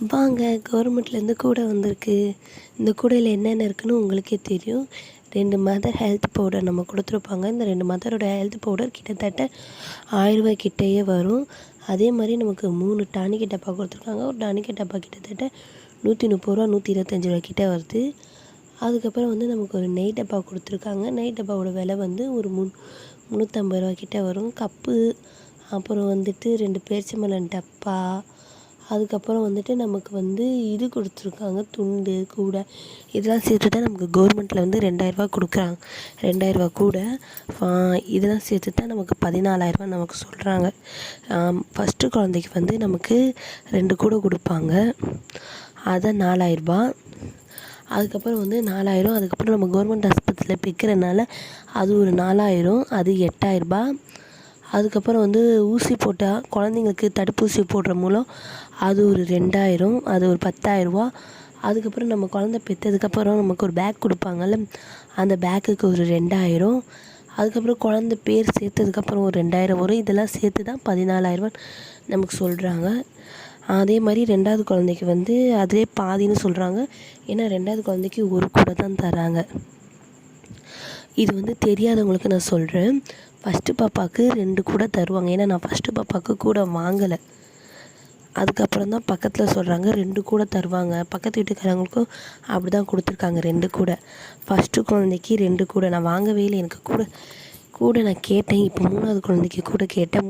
வாங்க கவர்மெண்ட்லேருந்து கூடை வந்திருக்கு. இந்த கூடையில் என்னென்ன இருக்குன்னு உங்களுக்கே தெரியும். ரெண்டு மதர் ஹெல்த் பவுடர் நம்ம கொடுத்துருப்பாங்க. இந்த ரெண்டு மதரோட ஹெல்த் பவுடர் கிட்டத்தட்ட ஆயிரரூபா கிட்டேயே வரும். அதே மாதிரி நமக்கு மூணு டானிக்கு டப்பா கொடுத்துருக்காங்க. ஒரு டானிக்கு டப்பா கிட்டத்தட்ட நூற்றி முப்பது ரூபா நூற்றி இருபத்தஞ்சி ரூபா கிட்ட வருது. அதுக்கப்புறம் வந்து நமக்கு ஒரு நெய் டப்பா கொடுத்துருக்காங்க. நெய் டப்பாவோட விலை வந்து ஒரு முன் முந்நூற்றம்பது ரூபா கிட்டே வரும். கப்பு அப்புறம் வந்துட்டு ரெண்டு பேரிச்சம்பழம் டப்பா அதுக்கப்புறம் வந்துட்டு நமக்கு வந்து இது கொடுத்துருக்காங்க துண்டு கூடை. இதெல்லாம் சேர்த்து தான் நமக்கு கவர்மெண்ட்டில் வந்து ரெண்டாயிரரூபா கொடுக்குறாங்க. ரெண்டாயிரரூபா கூடை இதெல்லாம் சேர்த்து தான் நமக்கு பதினாலாயிரரூபா நமக்கு சொல்கிறாங்க ஃபஸ்ட்டு குழந்தைக்கு வந்து நமக்கு ரெண்டு கூடை கொடுப்பாங்க. அதான் நாலாயிரரூபா அதுக்கப்புறம் வந்து நாலாயிரம். அதுக்கப்புறம் நம்ம கவர்மெண்ட் ஆஸ்பத்திரியில் பிக்கிறனால அது ஒரு நாலாயிரம் அது எட்டாயிரரூபா அதுக்கப்புறம் வந்து ஊசி போட்டால் குழந்தைங்களுக்கு தடுப்பூசி போடுற மூலம் அது ஒரு ரெண்டாயிரம் அது ஒரு பத்தாயிரரூவா அதுக்கப்புறம் நம்ம குழந்த பெற்றதுக்கப்புறம் நமக்கு ஒரு பேக் கொடுப்பாங்கல்ல அந்த பேக்குக்கு ஒரு ரெண்டாயிரம். அதுக்கப்புறம் குழந்த பேர் சேர்த்ததுக்கப்புறம் ஒரு ரெண்டாயிரம் வரும். இதெல்லாம் சேர்த்து தான் பதினாலாயிரரூபா நமக்கு சொல்கிறாங்க அதே மாதிரி ரெண்டாவது குழந்தைக்கு வந்து அதே பாதின்னு சொல்கிறாங்க ஏன்னா ரெண்டாவது குழந்தைக்கு ஒரு கூடை தான் தராங்க. இது வந்து தெரியாதவங்களுக்கு நான் சொல்கிறேன் ஃபஸ்ட்டு பாப்பாவுக்கு ரெண்டு கூட தருவாங்க. ஏன்னா நான் ஃபஸ்ட்டு பாப்பாவுக்கு கூட வாங்கலை. அதுக்கப்புறம் தான் பக்கத்தில் சொல்கிறாங்க ரெண்டு கூட தருவாங்க. பக்கத்து வீட்டுக்காரங்களுக்கும் அப்படி தான் கொடுத்துருக்காங்க ரெண்டு கூட. ஃபஸ்ட்டு குழந்தைக்கு ரெண்டு கூடை. நான் வாங்கவே இல்லை. எனக்கு கூட கூட நான் கேட்டேன். இப்போ மூணாவது குழந்தைக்கு கூட கேட்டேன்.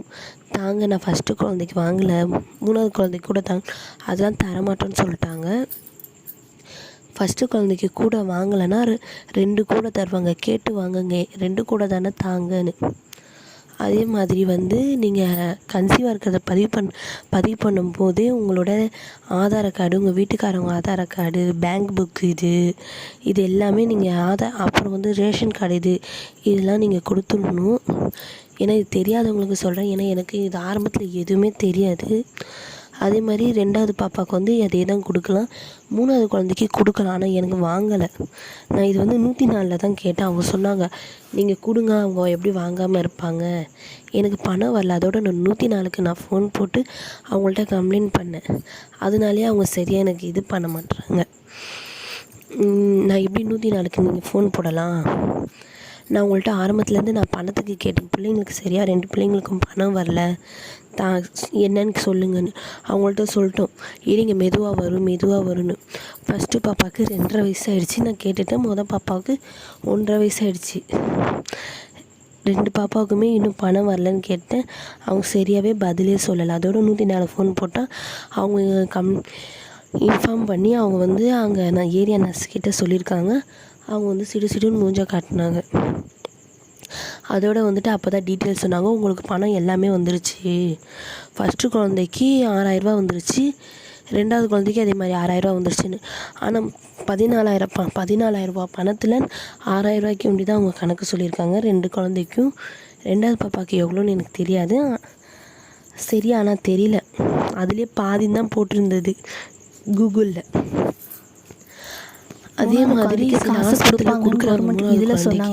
தாங்க நான் ஃபஸ்ட்டு குழந்தைக்கு வாங்கலை. மூணாவது குழந்தைக்கு கூட தாங்க அதெல்லாம் தரமாட்டோன்னு சொல்லிட்டாங்க. ஃபஸ்ட்டு குழந்தைக்கு கூட வாங்கலைன்னா ரெண்டு கூட தருவாங்க. கேட்டு வாங்குங்க. ரெண்டு கூட தானே தாங்கன்னு. அதே மாதிரி வந்து நீங்கள் கன்சீவாக இருக்கிறத பதிவு பண் பதிவு பண்ணும்போதே உங்களோட ஆதார கார்டு உங்கள் வீட்டுக்காரவங்க ஆதார கார்டு பேங்க் புக் இது இது எல்லாமே நீங்கள் ஆதார் அப்புறம் வந்து ரேஷன் கார்டு இது இதெல்லாம் நீங்கள் கொடுத்துடணும். ஏன்னா இது தெரியாதவங்களுக்கு சொல்கிறேன் ஏன்னா எனக்கு இது ஆரம்பத்தில் எதுவுமே தெரியாது. அதே மாதிரி ரெண்டாவது பாப்பாவுக்கு வந்து அதே தான் கொடுக்கலாம். மூணாவது குழந்தைக்கு கொடுக்கலாம். ஆனால் எனக்கு வாங்கலை. நான் இது வந்து நூற்றி நாலில் தான் கேட்டேன். அவங்க சொன்னாங்க நீங்கள் கொடுங்க. அவங்க எப்படி வாங்காமல் இருப்பாங்க? எனக்கு பணம் வரல. அதோட நான் நூற்றி நாலுக்கு நான் ஃபோன் போட்டு அவங்கள்ட்ட கம்ப்ளைண்ட் பண்ணேன். அதனாலே அவங்க சரியாக எனக்கு இது பண்ண மாட்டுறாங்க நான் எப்படி நூற்றி நாலுக்கு நீங்கள் ஃபோன் போடலாம்? நான் உங்கள்கிட்ட ஆரம்பத்துலேருந்து நான் பணத்துக்கு கேட்டேன். பிள்ளைங்களுக்கு சரியாக ரெண்டு பிள்ளைங்களுக்கும் பணம் வரல. தா என்னன்னு சொல்லுங்கன்னு. அவங்கள்ட்ட சொல்லிட்டோம். இருங்க மெதுவாக வரும் மெதுவாக வரும்னு. ஃபஸ்ட்டு பாப்பாவுக்கு ரெண்டரை வயசு ஆகிடுச்சி நான் கேட்டுட்டேன். மொதல் பாப்பாவுக்கு ஒன்றரை வயசு ஆகிடுச்சி ரெண்டு பாப்பாவுக்குமே இன்னும் பணம் வரலன்னு கேட்டேன். அவங்க சரியாகவே பதிலே சொல்லலை. அதோட நூற்றி நாலு ஃபோன் போட்டால் அவங்க கம் இன்ஃபார்ம் பண்ணி அவங்க வந்து அங்கே நான் ஏரியா நர்ஸ் கிட்டே சொல்லியிருக்காங்க. அவங்க வந்து சிடு சிடுன்னு மூஞ்சா காட்டினாங்க. அதோட வந்துட்டு அப்போ தான் டீட்டெயில்ஸ் சொன்னாங்க. உங்களுக்கு பணம் எல்லாமே வந்துருச்சு. ஃபஸ்ட்டு குழந்தைக்கு ஆறாயிரரூபா வந்துருச்சு. ரெண்டாவது குழந்தைக்கு அதே மாதிரி ஆறாயிரரூபா வந்துருச்சுன்னு. ஆனால் பதினாலாயிரம் ப பதினாலாயிரரூபா பணத்தில் ஆறாயிரரூபாய்க்கு வேண்டி தான் அவங்க கணக்கு சொல்லியிருக்காங்க. ரெண்டு குழந்தைக்கும் ரெண்டாவது பாப்பாவுக்கு எவ்வளோன்னு எனக்கு தெரியாது. சரி ஆனால் தெரியல. அதுலேயே பாதி தான் போட்டிருந்தது கூகுளில். அதே மாதிரி கொடுக்குறாங்க இதில் சொன்னாங்க.